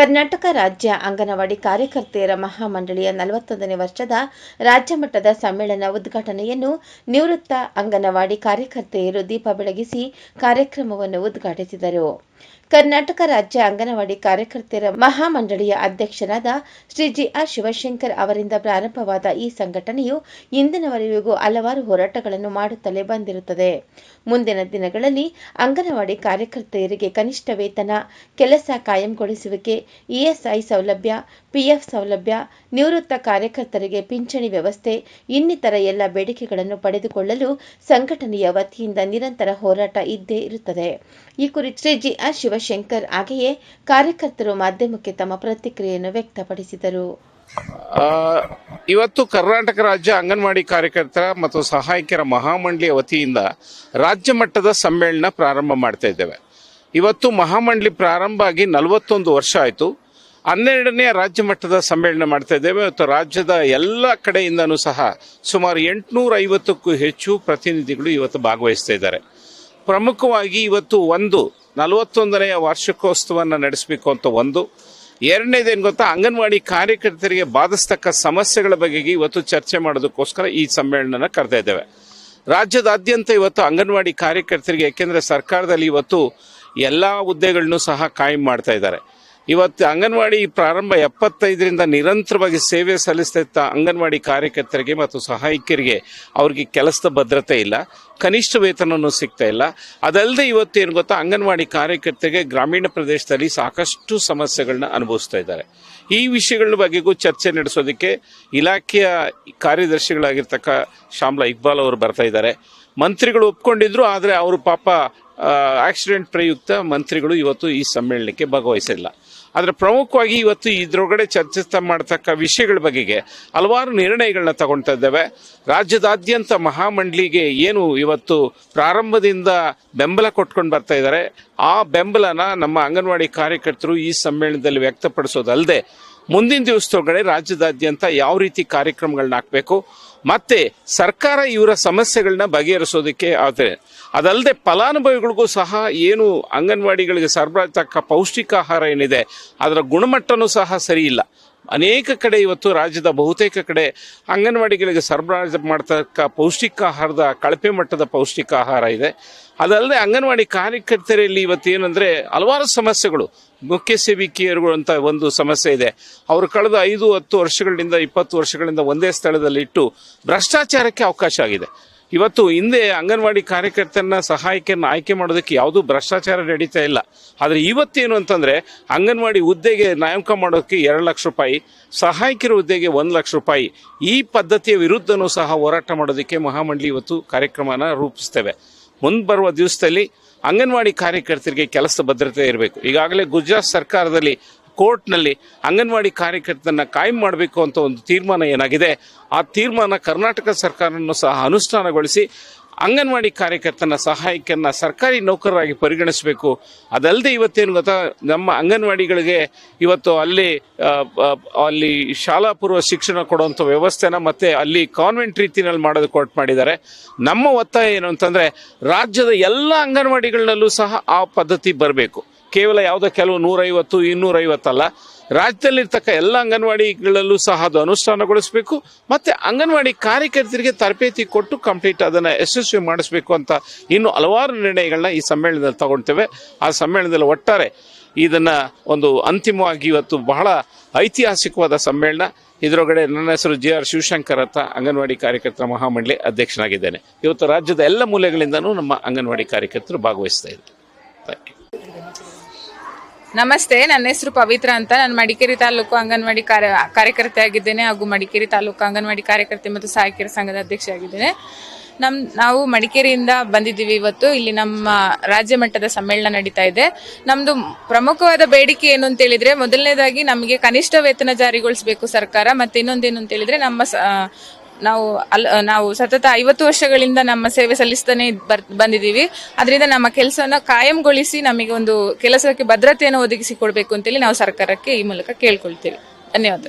ಕರ್ನಾಟಕ ರಾಜ್ಯ ಅಂಗನವಾಡಿ ಕಾರ್ಯಕರ್ತೆಯರ ಮಹಾಮಂಡಳಿಯ ನಲವತ್ತೊಂದನೇ ವರ್ಷದ ರಾಜ್ಯ ಮಟ್ಟದ ಸಮ್ಮೇಳನ ಉದ್ಘಾಟನೆಯನ್ನು ನಿವೃತ್ತ ಅಂಗನವಾಡಿ ಕಾರ್ಯಕರ್ತೆಯರು ದೀಪ ಬೆಳಗಿಸಿ ಕಾರ್ಯಕ್ರಮವನ್ನು ಉದ್ಘಾಟಿಸಿದರು. ಕರ್ನಾಟಕ ರಾಜ್ಯ ಅಂಗನವಾಡಿ ಕಾರ್ಯಕರ್ತೆಯರ ಮಹಾಮಂಡಳಿಯ ಅಧ್ಯಕ್ಷರಾದ ಶ್ರೀ ಜಿ ಆರ್ ಶಿವಶಂಕರ್ ಅವರಿಂದ ಪ್ರಾರಂಭವಾದ ಈ ಸಂಘಟನೆಯು ಇಂದಿನವರೆಗೂ ಹಲವಾರು ಹೋರಾಟಗಳನ್ನು ಮಾಡುತ್ತಲೇ ಬಂದಿರುತ್ತದೆ. ಮುಂದಿನ ದಿನಗಳಲ್ಲಿ ಅಂಗನವಾಡಿ ಕಾರ್ಯಕರ್ತೆಯರಿಗೆ ಕನಿಷ್ಠ ವೇತನ, ಕೆಲಸ ಕಾಯಂಗೊಳಿಸುವಿಕೆ ಇಎಸ್ಐ ಸೌಲಭ್ಯ ಪಿಎಫ್ ಸೌಲಭ್ಯ, ನಿವೃತ್ತ ಕಾರ್ಯಕರ್ತರಿಗೆ ಪಿಂಚಣಿ ವ್ಯವಸ್ಥೆ, ಇನ್ನಿತರ ಎಲ್ಲ ಬೇಡಿಕೆಗಳನ್ನು ಪಡೆದುಕೊಳ್ಳಲು ಸಂಘಟನೆಯ ವತಿಯಿಂದ ನಿರಂತರ ಹೋರಾಟ ಇದ್ದೇ ಇರುತ್ತದೆ. ಈ ಕುರಿತು ಶ್ರೀ ಜಿ ಆರ್ ಶಿವಶಂಕರ್ ಹಾಗೆಯೇ ಕಾರ್ಯಕರ್ತರು ಮಾಧ್ಯಮಕ್ಕೆ ತಮ್ಮ ಪ್ರತಿಕ್ರಿಯೆಯನ್ನು ವ್ಯಕ್ತಪಡಿಸಿದರು. ಇವತ್ತು ಕರ್ನಾಟಕ ರಾಜ್ಯ ಅಂಗನವಾಡಿ ಕಾರ್ಯಕರ್ತರ ಮತ್ತು ಸಹಾಯಕರ ಮಹಾಮಂಡಳಿಯ ವತಿಯಿಂದ ರಾಜ್ಯ ಮಟ್ಟದ ಸಮ್ಮೇಳನ ಪ್ರಾರಂಭ ಮಾಡ್ತಾ ಇದ್ದೇವೆ. ಇವತ್ತು ಮಹಾಮಂಡಳಿ ಪ್ರಾರಂಭ ಆಗಿ ನಲವತ್ತೊಂದು ವರ್ಷ ಆಯಿತು. ಹನ್ನೆರಡನೇ ರಾಜ್ಯ ಮಟ್ಟದ ಸಮ್ಮೇಳನ ಮಾಡ್ತಾ ಇದ್ದೇವೆ. ಇವತ್ತು ರಾಜ್ಯದ ಎಲ್ಲ ಕಡೆಯಿಂದನೂ ಸಹ ಸುಮಾರು ಎಂಟುನೂರ ಐವತ್ತಕ್ಕೂ ಹೆಚ್ಚು ಪ್ರತಿನಿಧಿಗಳು ಇವತ್ತು ಭಾಗವಹಿಸ್ತಾ ಇದ್ದಾರೆ. ಪ್ರಮುಖವಾಗಿ ಇವತ್ತು ಒಂದು ನಲವತ್ತೊಂದನೆಯ ವಾರ್ಷಿಕೋತ್ಸವವನ್ನು ನಡೆಸಬೇಕು ಅಂತ ಒಂದು. ಎರಡನೇದೇನು ಗೊತ್ತಾ? ಅಂಗನವಾಡಿ ಕಾರ್ಯಕರ್ತರಿಗೆ ಬಾಧಿಸ್ತಕ್ಕ ಸಮಸ್ಯೆಗಳ ಬಗೆಗೆ ಇವತ್ತು ಚರ್ಚೆ ಮಾಡೋದಕ್ಕೋಸ್ಕರ ಈ ಸಮ್ಮೇಳನ ಕರೆತಾ ಇದ್ದೇವೆ. ರಾಜ್ಯದಾದ್ಯಂತ ಇವತ್ತು ಅಂಗನವಾಡಿ ಕಾರ್ಯಕರ್ತರಿಗೆ, ಏಕೆಂದರೆ ಸರ್ಕಾರದಲ್ಲಿ ಇವತ್ತು ಎಲ್ಲ ಹುದ್ದೆಗಳನ್ನು ಸಹ ಕಾಯಂ ಮಾಡ್ತಾ ಇದ್ದಾರೆ. ಇವತ್ತು ಅಂಗನವಾಡಿ ಪ್ರಾರಂಭ ಎಪ್ಪತ್ತೈದರಿಂದ ನಿರಂತರವಾಗಿ ಸೇವೆ ಸಲ್ಲಿಸ್ತಾ ಇದ್ದ ಅಂಗನವಾಡಿ ಕಾರ್ಯಕರ್ತರಿಗೆ ಮತ್ತು ಸಹಾಯಕರಿಗೆ ಅವ್ರಿಗೆ ಕೆಲಸದ ಭದ್ರತೆ ಇಲ್ಲ, ಕನಿಷ್ಠ ವೇತನವೂ ಸಿಗ್ತಾ ಇಲ್ಲ. ಅದಲ್ಲದೆ ಏನು ಗೊತ್ತಾ, ಅಂಗನವಾಡಿ ಕಾರ್ಯಕರ್ತರಿಗೆ ಗ್ರಾಮೀಣ ಪ್ರದೇಶದಲ್ಲಿ ಸಾಕಷ್ಟು ಸಮಸ್ಯೆಗಳನ್ನ ಅನುಭವಿಸ್ತಾ ಇದ್ದಾರೆ. ಈ ವಿಷಯಗಳ ಬಗ್ಗೆಗೂ ಚರ್ಚೆ ನಡೆಸೋದಕ್ಕೆ ಇಲಾಖೆಯ ಕಾರ್ಯದರ್ಶಿಗಳಾಗಿರ್ತಕ್ಕ ಶಾಮ್ಲಾ ಇಕ್ಬಾಲ್ ಅವರು ಬರ್ತಾ ಇದ್ದಾರೆ. ಮಂತ್ರಿಗಳು ಒಪ್ಕೊಂಡಿದ್ರು, ಆದರೆ ಅವರು ಪಾಪ ಆಕ್ಸಿಡೆಂಟ್ ಪ್ರಯುಕ್ತ ಮಂತ್ರಿಗಳು ಇವತ್ತು ಈ ಸಮ್ಮೇಳನಕ್ಕೆ ಭಾಗವಹಿಸಿಲ್ಲ. ಆದರೆ ಪ್ರಮುಖವಾಗಿ ಇವತ್ತು ಇದ್ರೊಳಗಡೆ ಚರ್ಚಿಸ್ತಾ ಮಾಡ್ತಕ್ಕ ವಿಷಯಗಳ ಬಗೆಗೆ ಹಲವಾರು ನಿರ್ಣಯಗಳನ್ನ ತಗೊಳ್ತಾ ಇದ್ದೇವೆ. ರಾಜ್ಯದಾದ್ಯಂತ ಮಹಾಮಂಡಳಿಗೆ ಏನು ಇವತ್ತು ಪ್ರಾರಂಭದಿಂದ ಬೆಂಬಲ ಕೊಟ್ಕೊಂಡು ಬರ್ತಾ ಇದ್ದಾರೆ, ಆ ಬೆಂಬಲನ ನಮ್ಮ ಅಂಗನವಾಡಿ ಕಾರ್ಯಕರ್ತರು ಈ ಸಮ್ಮೇಳನದಲ್ಲಿ ವ್ಯಕ್ತಪಡಿಸೋದಲ್ಲದೆ ಮುಂದಿನ ದಿವಸದೊಳಗಡೆ ರಾಜ್ಯದಾದ್ಯಂತ ಯಾವ ರೀತಿ ಕಾರ್ಯಕ್ರಮಗಳನ್ನ ಹಾಕಬೇಕು ಮತ್ತೆ ಸರ್ಕಾರ ಇವರ ಸಮಸ್ಯೆಗಳನ್ನ ಬಗೆಹರಿಸೋದಕ್ಕೆ ಆದರೆ ಅದಲ್ಲದೆ ಫಲಾನುಭವಿಗಳಿಗೂ ಸಹ ಏನು ಅಂಗನವಾಡಿಗಳಿಗೆ ಸರಬರಾಜ್ ಪೌಷ್ಟಿಕಾಹಾರ ಏನಿದೆ, ಅದರ ಗುಣಮಟ್ಟನೂ ಸಹ ಸರಿ ಇಲ್ಲ ಅನೇಕ ಕಡೆ ಇವತ್ತು ರಾಜ್ಯದ ಬಹುತೇಕ ಕಡೆ ಅಂಗನವಾಡಿಗಳಿಗೆ ಸರಬರಾಜು ಮಾಡ್ತಕ್ಕ ಪೌಷ್ಟಿಕಾಹಾರದ ಕಳಪೆ ಮಟ್ಟದ ಪೌಷ್ಟಿಕ ಆಹಾರ ಇದೆ. ಅದಲ್ಲದೆ ಅಂಗನವಾಡಿ ಕಾರ್ಯಕರ್ತರಲ್ಲಿ ಏನಂದರೆ ಹಲವಾರು ಸಮಸ್ಯೆಗಳು. ಮುಖ್ಯ ಸೇವಿಕೆಯರುಗಳು ಅಂತ ಒಂದು ಸಮಸ್ಯೆ ಇದೆ. ಅವರು ಕಳೆದ ಐದು, ಹತ್ತು ವರ್ಷಗಳಿಂದ, ಇಪ್ಪತ್ತು ವರ್ಷಗಳಿಂದ ಒಂದೇ ಸ್ಥಳದಲ್ಲಿ ಇಟ್ಟು ಭ್ರಷ್ಟಾಚಾರಕ್ಕೆ ಅವಕಾಶ ಆಗಿದೆ. ಇವತ್ತು ಹಿಂದೆ ಅಂಗನವಾಡಿ ಕಾರ್ಯಕರ್ತರನ್ನ ಸಹಾಯಕರನ್ನ ಆಯ್ಕೆ ಮಾಡೋದಕ್ಕೆ ಯಾವುದೂ ಭ್ರಷ್ಟಾಚಾರ ನಡೀತಾ ಇಲ್ಲ. ಆದರೆ ಇವತ್ತೇನು ಅಂತಂದರೆ ಅಂಗನವಾಡಿ ಹುದ್ದೆಗೆ ನೇಮಕ ಮಾಡೋದಕ್ಕೆ ಎರಡು ಲಕ್ಷ ರೂಪಾಯಿ ಸಹಾಯಕರ ಹುದ್ದೆಗೆ ಒಂದು ಲಕ್ಷ ರೂಪಾಯಿ. ಈ ಪದ್ಧತಿಯ ವಿರುದ್ಧನೂ ಸಹ ಹೋರಾಟ ಮಾಡೋದಕ್ಕೆ ಮಹಾಮಂಡಳಿ ಇವತ್ತು ಕಾರ್ಯಕ್ರಮನ ರೂಪಿಸ್ತೇವೆ. ಮುಂದೆ ಬರುವ ದಿವಸದಲ್ಲಿ ಅಂಗನವಾಡಿ ಕಾರ್ಯಕರ್ತರಿಗೆ ಕೆಲಸ ಭದ್ರತೆ ಇರಬೇಕು. ಈಗಾಗಲೇ ಗುಜರಾತ್ ಸರ್ಕಾರದಲ್ಲಿ ಕೋರ್ಟ್ನಲ್ಲಿ ಅಂಗನವಾಡಿ ಕಾರ್ಯಕರ್ತರನ್ನ ಕಾಯಂ ಮಾಡಬೇಕು ಅಂತ ಒಂದು ತೀರ್ಮಾನ ಏನಾಗಿದೆ, ಆ ತೀರ್ಮಾನ ಕರ್ನಾಟಕ ಸರ್ಕಾರವನ್ನು ಸಹ ಅನುಷ್ಠಾನಗೊಳಿಸಿ ಅಂಗನವಾಡಿ ಕಾರ್ಯಕರ್ತನ ಸಹಾಯಕರನ್ನ ಸರ್ಕಾರಿ ನೌಕರರಾಗಿ ಪರಿಗಣಿಸಬೇಕು. ಅದಲ್ಲದೆ ಇವತ್ತೇನು ಗೊತ್ತಾ, ನಮ್ಮ ಅಂಗನವಾಡಿಗಳಿಗೆ ಇವತ್ತು ಅಲ್ಲಿ ಅಲ್ಲಿ ಶಾಲಾ ಪೂರ್ವ ಶಿಕ್ಷಣ ಕೊಡುವಂಥ ವ್ಯವಸ್ಥೆನ ಮತ್ತೆ ಅಲ್ಲಿ ಕಾನ್ವೆಂಟ್ ರೀತಿಯಲ್ಲಿ ಮಾಡೋದು ಕೊಟ್ಟು ಮಾಡಿದ್ದಾರೆ. ನಮ್ಮ ಒತ್ತಾಯ ಏನು ಅಂತಂದರೆ, ರಾಜ್ಯದ ಎಲ್ಲ ಅಂಗನವಾಡಿಗಳಲ್ಲೂ ಸಹ ಆ ಪದ್ಧತಿ ಬರಬೇಕು. ಕೇವಲ ಯಾವುದೋ ಕೆಲವು ನೂರೈವತ್ತು, ಇನ್ನೂರೈವತ್ತಲ್ಲ. ರಾಜ್ಯದಲ್ಲಿರ್ತಕ್ಕ ಎಲ್ಲ ಅಂಗನವಾಡಿಗಳಲ್ಲೂ ಸಹ ಅದು ಅನುಷ್ಠಾನಗೊಳಿಸಬೇಕು. ಮತ್ತೆ ಅಂಗನವಾಡಿ ಕಾರ್ಯಕರ್ತರಿಗೆ ತರಬೇತಿ ಕೊಟ್ಟು ಕಂಪ್ಲೀಟ್ ಅದನ್ನ ಯಶಸ್ವಿ ಮಾಡಿಸಬೇಕು ಅಂತ ಇನ್ನು ಹಲವಾರು ನಿರ್ಣಯಗಳನ್ನ ಈ ಸಮ್ಮೇಳನದಲ್ಲಿ ತಗೊಳ್ತೇವೆ ಆ ಸಮ್ಮೇಳನದಲ್ಲಿ ಒಟ್ಟಾರೆ ಇದನ್ನ ಒಂದು ಅಂತಿಮವಾಗಿ ಇವತ್ತು ಬಹಳ ಐತಿಹಾಸಿಕವಾದ ಸಮ್ಮೇಳನ. ಇದರೊಳಗಡೆ ನನ್ನ ಹೆಸರು ಜಿ ಆರ್ ಶಿವಶಂಕರ್ ಅಂತ ಅಂಗನವಾಡಿ ಕಾರ್ಯಕರ್ತರ ಮಹಾಮಂಡಳಿ ಅಧ್ಯಕ್ಷನಾಗಿದ್ದೇನೆ. ಇವತ್ತು ರಾಜ್ಯದ ಎಲ್ಲ ಮೂಲೆಗಳಿಂದನೂ ನಮ್ಮ ಅಂಗನವಾಡಿ ಕಾರ್ಯಕರ್ತರು ಭಾಗವಹಿಸ್ತಾ ಇದ್ದಾರೆ. ಥ್ಯಾಂಕ್ ಯು ನಮಸ್ತೆ, ನನ್ನ ಹೆಸರು ಪವಿತ್ರ ಅಂತ. ನಾನು ಮಡಿಕೇರಿ ತಾಲೂಕು ಅಂಗನವಾಡಿ ಕಾರ್ಯ, ಕಾರ್ಯಕರ್ತೆ ಆಗಿದ್ದೇನೆ ಹಾಗೂ ಮಡಿಕೇರಿ ತಾಲೂಕು ಅಂಗನವಾಡಿ ಕಾರ್ಯಕರ್ತೆ ಮತ್ತು ಸಹಾಯಕಿಯರ ಸಂಘದ ಅಧ್ಯಕ್ಷ ಆಗಿದ್ದೇನೆ ನಮ್, ನಾವು ಮಡಿಕೇರಿಯಿಂದ ಬಂದಿದ್ದೀವಿ ಇವತ್ತು. ಇಲ್ಲಿ ನಮ್ಮ ರಾಜ್ಯ ಮಟ್ಟದ ಸಮ್ಮೇಳನ ನಡೀತಾ ಇದೆ. ನಮ್ದು ಪ್ರಮುಖವಾದ ಬೇಡಿಕೆ ಏನು ಅಂತ ಹೇಳಿದ್ರೆ, ಮೊದಲನೇದಾಗಿ ನಮಗೆ ಕನಿಷ್ಠ ವೇತನ ಜಾರಿಗೊಳಿಸಬೇಕು ಸರ್ಕಾರ. ಮತ್ತೆ ಇನ್ನೊಂದೇನು ಅಂತ ಹೇಳಿದ್ರೆ, ನಮ್ಮ ನಾವು ಅಲ್ ನಾವು ಸತತ ಐವತ್ತು ವರ್ಷಗಳಿಂದ ನಮ್ಮ ಸೇವೆ ಸಲ್ಲಿಸ್ತಾನೆ ಬರ್, ಬಂದಿದ್ದೀವಿ. ಅದರಿಂದ ನಮ್ಮ ಕೆಲಸನ ಕಾಯಂಗೊಳಿಸಿ ನಮಗೆ ಒಂದು ಕೆಲಸಕ್ಕೆ ಭದ್ರತೆಯನ್ನು ಒದಗಿಸಿ ಕೊಡಬೇಕು ಅಂತೇಳಿ ನಾವು ಸರ್ಕಾರಕ್ಕೆ ಈ ಮೂಲಕ ಕೇಳ್ಕೊಳ್ತೇವೆ. ಧನ್ಯವಾದ